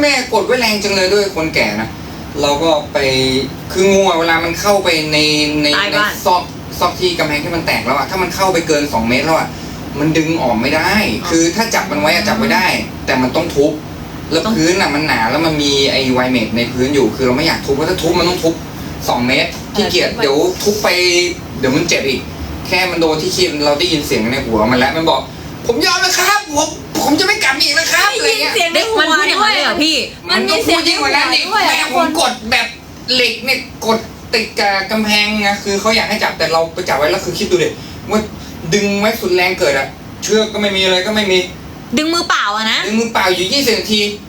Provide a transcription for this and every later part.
แม่กดไว้แรงจังเลยด้วยคนแก่นะเราก็ไปคืองูอะเวลามันเข้าไปในในใต้ในบ้าน ซอกซอกที่กำแพงที่มันแตกแล้วอะถ้ามันเข้าไปเกิน2เมตรแล้วอะมันดึงออกไม่ได้ คือถ้าจับมันไว้อะจับไว้ได้ แต่มันต้องทุบแล้วพื้นอะมันหนาแล้วมันมีไอไวเมทในพื้นอยู่คือเราไม่อยากทุบเพราะถ้าทุบมันต้องทุบ2เมตรที่เกียจเดี๋ยวทุบไปเดี๋ยวมันเจ็บอีก แค่มันโดนที่คีบเราได้ยินเสียงในหัวมันแล้วมันบอก ผมยอมนะครับผมผมจะไม่กลับอีกแล้วครับอะไรได้ยินเงี้ยเสียงในเด็กหัวมันพูดอย่างด้วนั้นยเลยเหรอพี่ มันมีเสียงยิ่งกว่านั้นอีกด้วยอะแม่ทุกผคมนกดแบบเหล็กเนี่ยกดติดกับกำแพงไงคือเขาอยากให้จับแต่เราไปจับไว้แล้วคือคิดดูดิว่าดึงไว้สุดแรงเกิดอะเชือกก็ไม่มีอะไรก็ไม่มี ดึงมือเปล่าอะนะดึงมือเปล่าอยู่20นาทีกู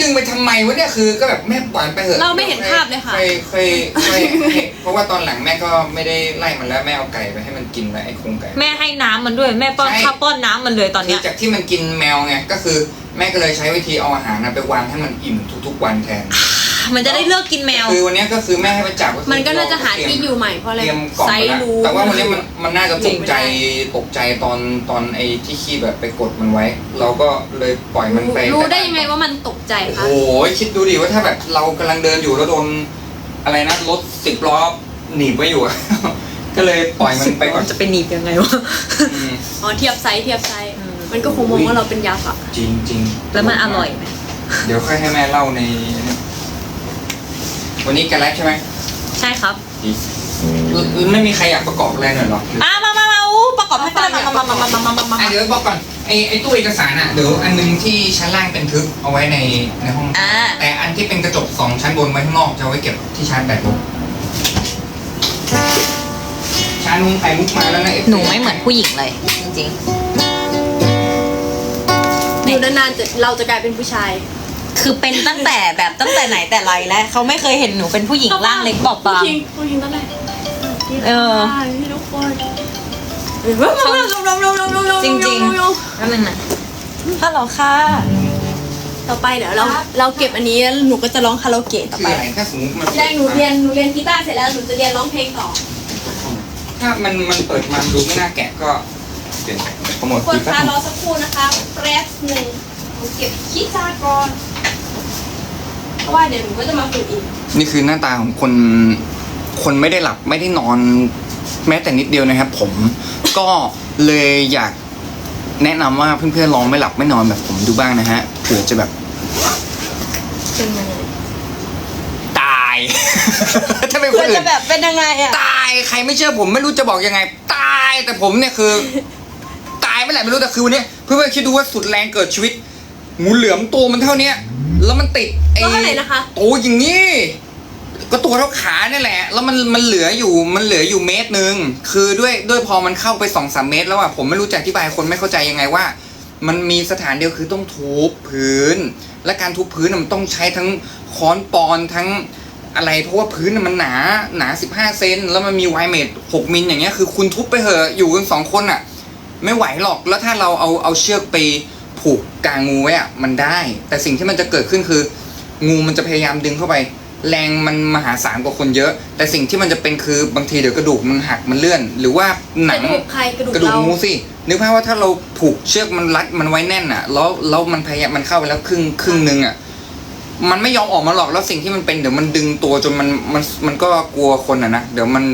ดึงไปทำไมวะเนี่ยคือก็แบบแม่ปล่อยมันไปเถอะเราไม่เห็นภาพเลยค่ะเคยเคยเคยเคยเพราะว่าตอนหลังแม่ก็ไม่ได้ไล่มันแล้วแม่เอาไก่ไปให้มันกินไว้ไอ้โครงไก่ แม่ให้น้ำมันด้วยแม่ป้อนใช่ ข้าวป้อนน้ำมันเลยตอนคืเนี้อยจากที่มันกินแมวไงก็คือแม่ก็เลยใช้วิธีเอาอาหารนะไปวางให้มันอิ่มทุกๆวันแทน มันจะได้เลิกกินแมว คือวันเนี้ยก็คือแม่ให้ไปจับก็คือมันก็น่าจะหาที่อยู่ใหม่เพราะอะไรเตรียมกล่องไซไปส์แล้วรู้ แต่ว่าวันนี้มันมันน่าจะตกใจจริงตกใจตอนตอนไอ้ที่ขี้แบบไปกดมันไว้ เราก็เลยปล่อยมันไปรู้ได้ยังไงว่ามันตกใจโอ้คะโหคิดดูดิว่าถ้าแบบเรากำลังเดินอยู่แล้วโดนอะไรนะรถสิบล้อหนีบไว้อยู่อะก็เลยปล่อยมันไปก่อนจะไปหนีบยังไงวะอืมอ๋อเทียบไซส์เทียบไซส์อืมมันก็คงมองว่าเราเป็นยาสับจริงจริงแล้วมันอร่อยไหมเดี๋ยวค่อยให้แม่เล่าในนี่ วันนี้กันแรกใช่ไหมใช่ครับอืมไม่มีใครอยากประกอบอะไรหน่อยหรออ่ามามามาอู้ประกอบให้ฟังหน่อยมามามามามามามาอะเดี๋ยวบอกก่อนไอ้ไอ้ตู้เอกสารอะเดี๋ยวอันนึงที่ชั้นล่างเป็นทึบเอาไว้ในในห้องอแต่อันที่เป็นกระจกสองชั้นบนไว้ข้างนอกจะเอาไว้เก็บที่ชาร์จแบตชานุงไข่มุกมาแล้วนะหนูไม่เหมือนผู้หญิงเลย จริงๆอยู่นานๆเราจะกลายเป็นผู้ชาย คือเป็นตั้งแต่แบบตั้งแต่ไหนแต่ไรแล้วเขาไม่เคยเห็นหนูเป็นผู้หญิงร่างเล็กบอบบาง ผู้หญิงผู้หญิงตั้งแต่เออ พี่ทุกคนจริงๆนั่นนึงนะฮัลโหลค่ะ ต่อไปเดี๋ยวเราเราเก็บอันนี้แล้วหนูก็จะร้องคาราโอเกะต่อคือไปอะไรถ้าสมมติมันแรกหนูเรียนหนูเรียนกีตาร์เสร็จแล้วหนูจะเรียนร้องเพลงต่อถ้ามันมันเปิดมาดูไม่น่าแกะก็เปลี่ยนโปรโมทคนอีกแป๊คะบรอสักครู่นะคะแป๊บหนึ่งหนูเก็บกีตาร์ก่อน เพราะว่าเดี๋ยวหนูก็จะมาฝึกอีก นี่คือหน้าตาของคนคนไม่ได้หลับไม่ได้นอน แม้แต่นิดเดียวนะครับ ผม ก็เลยอยากแนะนำว่าเพื่อนๆลองไม่หลับไม่นอนแบบผมดูบ้างนะฮะเผื่อจะแบบ เป็นยังไงตาย ถ้าเป็นคเพื่อนอื่จะนแบบเป็นยังไงอะ ตายใครไม่เชื่อผมไม่รู้จะบอกยังไง ตายแต่ผมเนี่ยคือ ตายไม่แหละไม่รู้แต่คือวันนี้เพื่อนๆคิดดูว่าสุดแรงเกิดชีวิตงูเหลือมตัวมันเท่าเนี้ย แล้วมันติดไอ้ตัวเท่าไหร่นะคะตัวอย่างนี้ ก็ตัวเท่าขาเนี่ยแหละ แล้วมันมันเหลืออยู่มันเหลืออยู่เมตรหนึ่งคือด้วยด้วยพอมันเข้าไปสองสามเมตร แล้วอะผมไม่รู้จะอธิบายคนไม่เข้าใจยังไงว่า มันมีสถานเดียวคือต้องทุบพื้น และการทุบพื้นน่ะมันต้องใช้ทั้งค้อนปอนทั้งอะไรเพราะว่าพื้นน่ะมันหนาหนา15เซนแล้วมันมีไวเมตร6มิลอย่างเงี้ยคือคุณทุบไปเหอะอยู่กันสองคนอะไม่ไหวหรอกแล้วถ้าเราเอาเอาเชือกไป ผูกกลางงูไว้อะมันได้ แต่สิ่งที่มันจะเกิดขึ้นคือ งูมันจะพยายามดึงเข้าไป แรงมันมหาศาลกว่าคนเยอะ แต่สิ่งที่มันจะเป็นคือบางทีเดี๋ยวกระดูกมันหักมันเลื่อน หรือว่าหนังกระดูกใครกระดูกกระดูกเรางูสินึกภาพว่าถ้าเราผูกเชือกมันรัดมันไว้แน่นอะ แล้วแล้วมันพยายามมันเข้าไปแล้วครึ่งครึ่งหนึงอะมันไม่ยอมออกมาหรอกแล้วสิ่งที่มันเป็นเดี๋ยวมันดึงตัวจนมันมันมันก็กลัวคนอะนะเดี๋ยวมัน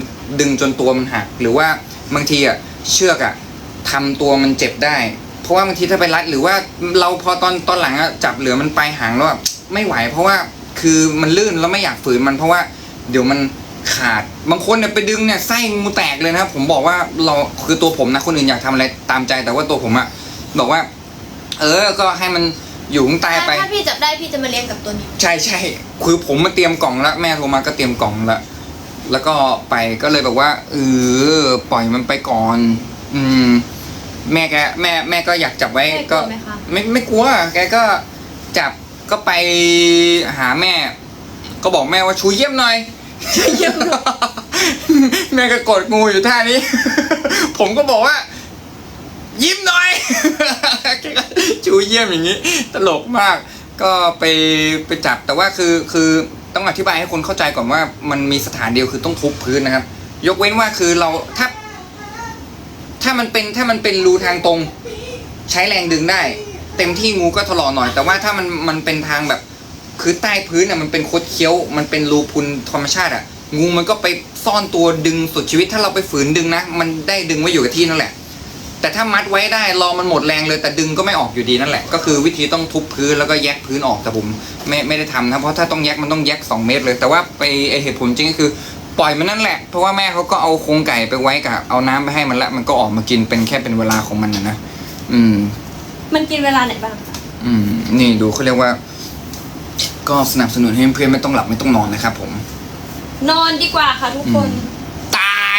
ดึงจนตัวมันหัก หรือว่าบางทีอะเชือกอะทำตัวมันเจ็บได้ เพราะว่าบางทีถ้าไปรัดหรือว่าเราพอตอนตอนหลังอะจับเหลือมันปลายหางแล้วอะไม่ไหว เพราะว่าคือมันลื่นแล้วไม่อยากฝืนมันเพราะว่าเดี๋ยวมันขาดบางคนเนี่ยไปดึงเนี่ยไส้งูแตกเลยนะครับ ผมบอกว่าเราคือตัวผมนะคนอื่นอยากทำอะไรตามใจแต่ว่าตัวผมอะบอกว่า เออก็ให้มันอยู่ข้างใต้ไปถ้าพี่จับได้พี่จะมาเลี้ยงกับตัวนี้ใช่ใช่คือผมมาเตรียมกล่องแล้วแม่โทรมาก็เตรียมกล่องแล้วแล้วก็ไปก็เลยแบบว่าเออปล่อยมันไปก่อน อืม แม่แกแม่แม่ก็อยากจับไว้แม่กลัก็วไหมคะ ไม่ไม่กลัวแกก็จับก็ไปหาแม่ ก็บอกแม่ว่าชูเยี่ยมหน่อยเยี่ยมหน่อยแม่ก็กดงูอยู่ท่านี้ ผมก็บอกว่า ยิ้มหน่อย แกก็ชูเยี่ยมอย่างนี้ ตลกมาก ก็ไปไปจับแต่ว่าคือคือต้องอธิบายให้คนเข้าใจก่อนว่ามันมีสถานเดียวคือต้องทุบพื้นนะครับ ยกเว้นว่าคือเราถ้า ถ้ามันเป็นถ้ามันเป็นรูทางตรง ใช้แรงดึงได้ เต็มที่งูก็ถลอกหน่อย แต่ว่าถ้ามันมันเป็นทางแบบ คือใต้พื้นอะมันเป็นคดเคี้ยว มันเป็นรูพุนธรรมชาติอะ งูมันก็ไปซ่อนตัวดึงสุดชีวิต ถ้าเราไปฝืนดึงนะ มันได้ดึงไว้อยู่กับที่นั่นแหละ แต่ถ้ามัดไว้ได้รอมันหมดแรงเลย แต่ดึงก็ไม่ออกอยู่ดีนั่นแหละ ก็คือวิธีต้องทุบพื้นแล้วก็แยกพื้นออกแต่ผมไม่ไม่ได้ทำนะเพราะถ้าต้องแยกมันต้องแยก2เมตรเลย แต่ว่าไปไอเหตุผลจริงก็คือ ปล่อยมันนั่นแหละ เพราะว่าแม่เขาก็เอาโครงไก่ไปไว้กับเอาน้ำไปให้มันละมันก็ออกมากินเป็นแค่เป็นเวลาของมันนะนะอืม มันกินเวลาไหนบ้างคะอืม นี่ดูเขาเรียกว่า ก็สนับสนุนให้เพื่อนๆไม่ต้องหลับไม่ต้องนอนนะครับผม นอนดีกว่าค่ะทุกคน อืม